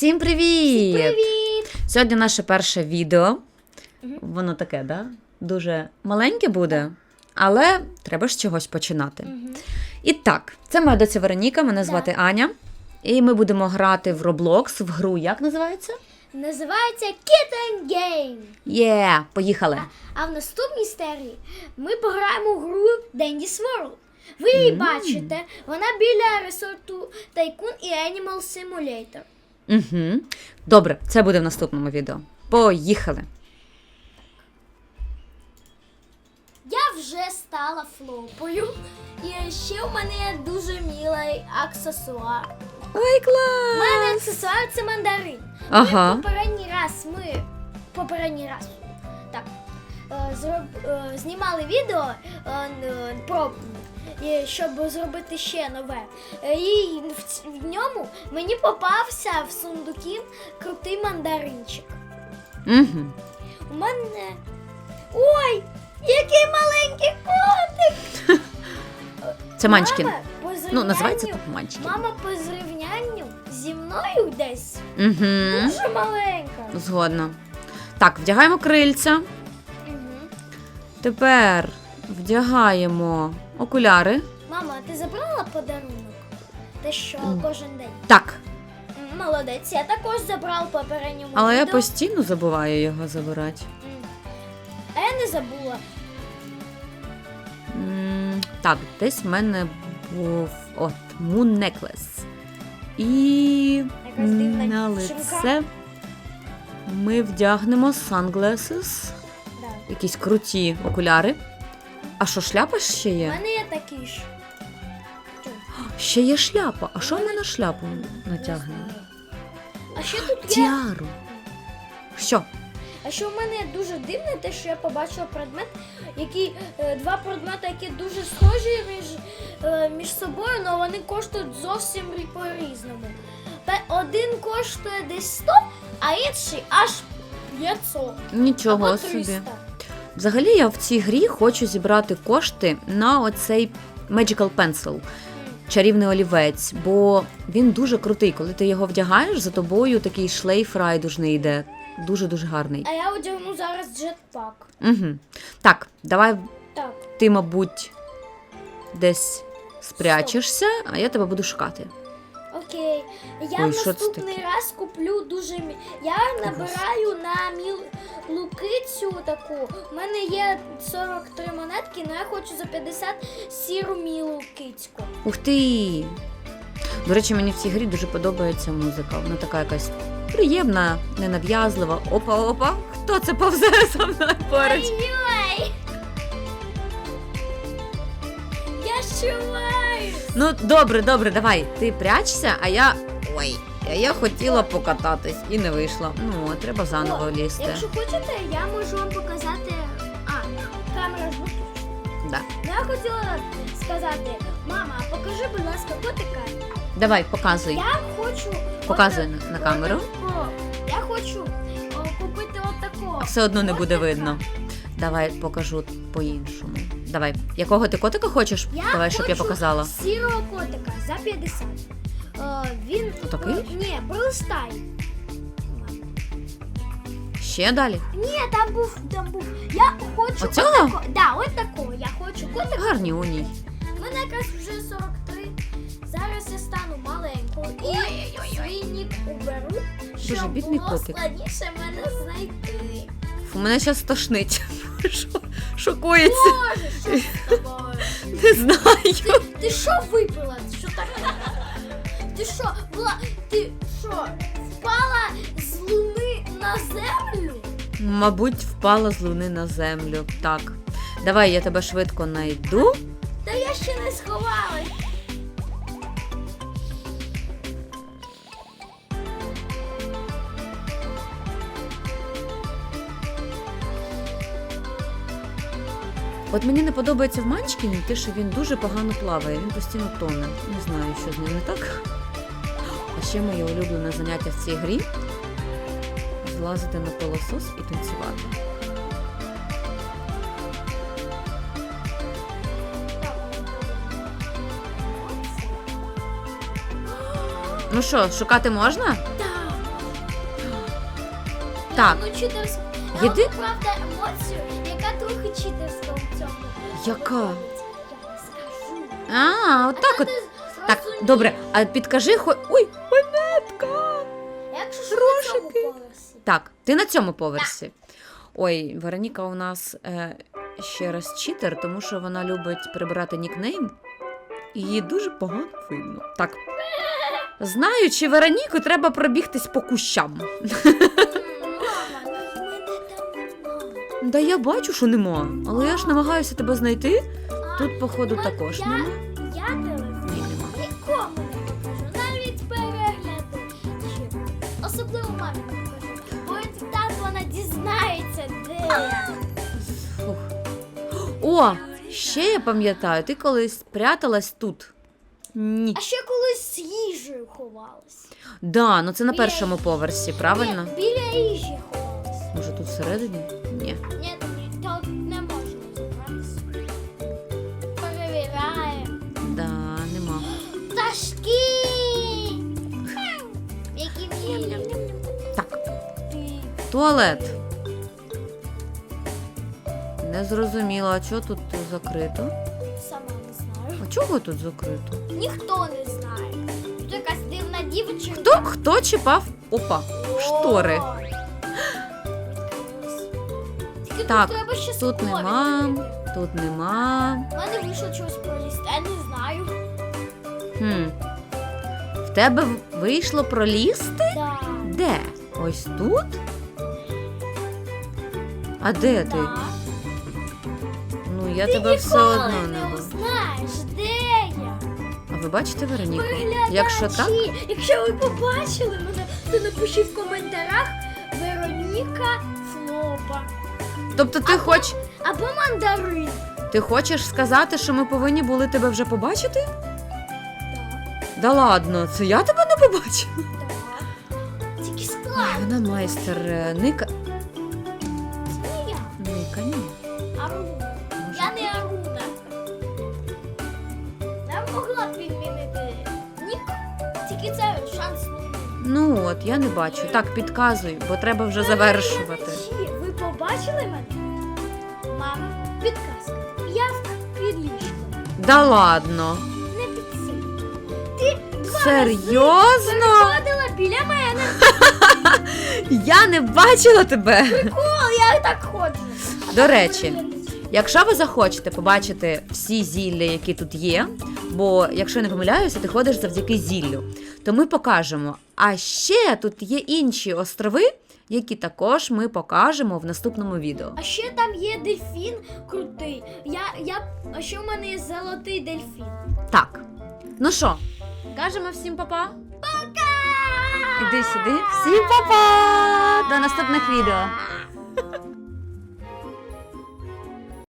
Всім привіт! Привіт! Сьогодні наше перше відео. Мгм. Воно таке, да? Дуже маленьке буде, але треба ж чогось починати. І так, це моя доця Вероніка, мене звати Аня. І ми будемо грати в Roblox в гру. Як називається? Називається Kitten Game. Є, поїхали. А в наступній серії ми пограємо в гру Dandy's World. Ви її бачите, вона біля ресорту Tycoon і Animal Simulator. Угу. Добре, це буде в наступному відео. Поїхали. Я вже стала флопою. І ще у мене дуже милий аксесуар. Ой, У мене аксесуар це мандарин. Ага. Ми попередній раз ми попередній раз так е, зроб, е, знімали відео е, про щоб зробити ще нове. Е, І в, в ньому мені попався в сундуки крутий мандаринчик. Угу. У мене. Ой! Який маленький котик! Це Манчкін. Ну, називається так Манчкін. Мама по зрівнянню зі мною десь Угу. дуже маленька. Згодна. Так, вдягаємо крильця. Угу. Тепер вдягаємо окуляри. Мама, а ти забрала подарунок? Те, що кожен день. Так, М, Молодець, я також забрав попередньому але я відео. постійно забуваю його забирати. М. А я не забула. М, Так, десь в мене був от Moon Necklace. І Якась дивна на лице ми вдягнемо sunglasses, Да. якісь круті окуляри. А що, шляпа ще У є? мене є такі ж. Ще є шляпа. А що ми на шляпу не натягнемо? А ще тут є. Тіару. Що? А що в мене дуже дивне, те, що я побачила предмет, який е, два предмети, які дуже схожі між, е, між собою, але вони коштують зовсім рі- по-різному. Пе- Один коштує десь 100, а інший аж 500. Нічого або собі. 300. Взагалі я в цій грі хочу зібрати кошти на оцей Magical Pencil, чарівний олівець, бо він дуже крутий. Коли ти його вдягаєш, за тобою такий шлейф райдужний йде. Дуже-дуже гарний. А я одягну зараз джетпак. Угу. Так, давай Так. ти, мабуть, десь спрячешся, а я тебе буду шукати. Я Ой, в що це наступний таке? раз куплю дуже мі... Я набираю на міл лукицю таку. У мене є 43 монетки, але я хочу за 50 сіру мілу кицьку. Ух ти! До речі, мені в цій грі дуже подобається музика. Вона така якась приємна, ненав'язлива. Опа-опа! Хто це повзе за мною поруч? Ой-ой! Я щуваю! Ну, добре, добре, давай. Ти прячся, а я. Ой, я хотіла покататись і не вийшла. Ну, треба заново О, лізти. Якщо хочете, я можу вам показати. А, камера ж. Да. Ну, Я хотіла сказати, мама, покажи, будь ласка, котика. Давай, показуй. Я хочу. Показуй на- на камеру. Я хочу о, купити от такого. Все одно не буде котика. видно. Давай покажу по-іншому. Давай. Якого ти котика хочеш? Я Давай, щоб я показала. Сірого котика за 50. Е, він. Отакий? е, Ні, пролистай. Ще далі. Ні, там був, там був. Я хочу. Оцього? отако- Да, от такого. Я хочу котика. Гарні у ній. Мене якраз вже 43. Зараз я стану маленькою. І свій нік уберу, Боже, щоб бідний було котик. складніше мене знайти. Фу, мене зараз стошнить. Що? Шокується? Боже, що з тобою? Не знаю. Ти, ти що випила? Що таке? Ти що, була. Ти що, впала з луни на землю? Мабуть, впала з луни на землю. Так. Давай я тебе швидко найду. Та я ще не сховалась. От мені не подобається в Манчкіні те, що він дуже погано плаває, він постійно тоне. Не знаю, що з ним не так. А ще моє улюблене заняття в цій грі злазити на пилосос і танцювати. Ну що, шукати можна? Так. Так. Ну. Єди- правда, емоцію, яка трохи читерська цьому. Яка? Я не скажу. А, отак от. Так, добре, а підкажи хо. Ой, Так, ти на цьому поверсі. Ой, Вероніка у нас е, ще раз читер, тому що вона любить прибирати нікнейм. І її дуже погано видно. Так. Знаючи Вероніку, треба пробігтись по кущам. Мама, ну в мене там немає. Да я бачу, що нема, але я ж намагаюся тебе знайти. Тут, походу, також нема. Я телефон нема. нікому не покажу, навіть перегляди. Чи особливо мамі вона дізнається, де я. Фух. О, ще я пам'ятаю, ти колись пряталась тут. Ні. А ще колись з їжею ховалась. Да, ну це на Біля першому поверсі, правильно? Біля їжі ховалась. Може тут всередині? Ні. Ні, туалет. Не зрозуміла, а чого тут закрито? сама не знаю. А чого тут закрито? Ніхто не знає. Тут якась дивна дівчинка. Хто, хто чіпав? Опа, штори. Тільки Так, тут треба ще Тут скорі нема, тут нема. У мене вийшло чогось пролізти, я не знаю. Хм. В тебе вийшло пролізти? Так. Де? Ось тут? А де ти? Ну, я тебе все одно не не бачу. узнаєш, де я. А ви бачите Вероніку? Виглядачі, Якщо так, якщо ви побачили мене, то напишіть в коментарях Вероніка Флопа. тобто ти хоч Або мандарин. ти хочеш сказати, що ми повинні були тебе вже побачити? Так, Да ладно, це я тебе не побачила. так. Тільки Ай, склад. вона майстер е, Ника. Це не я. Не Аруна. Я могла б підмінити нік, тільки це шанс. Ну от, я не бачу. Так, підказуй, бо треба вже завершувати. Ви побачили мене? Мама, підказка. Я під ліжком. Да ладно. Не під цим. Ти два Серйозно? переходила біля мене. Я не бачила тебе. О, я так ходжу. До речі, Якщо ви захочете побачити всі зілля, які тут є, бо якщо я не помиляюся, ти ходиш завдяки зіллю, то ми покажемо. А ще тут є інші острови, які також ми покажемо в наступному відео. А ще там є дельфін крутий. Я, я, а ще в мене є золотий дельфін. Так. Ну що, кажемо всім папа? Пока! Іди сюди. Всім папа! До наступних відео.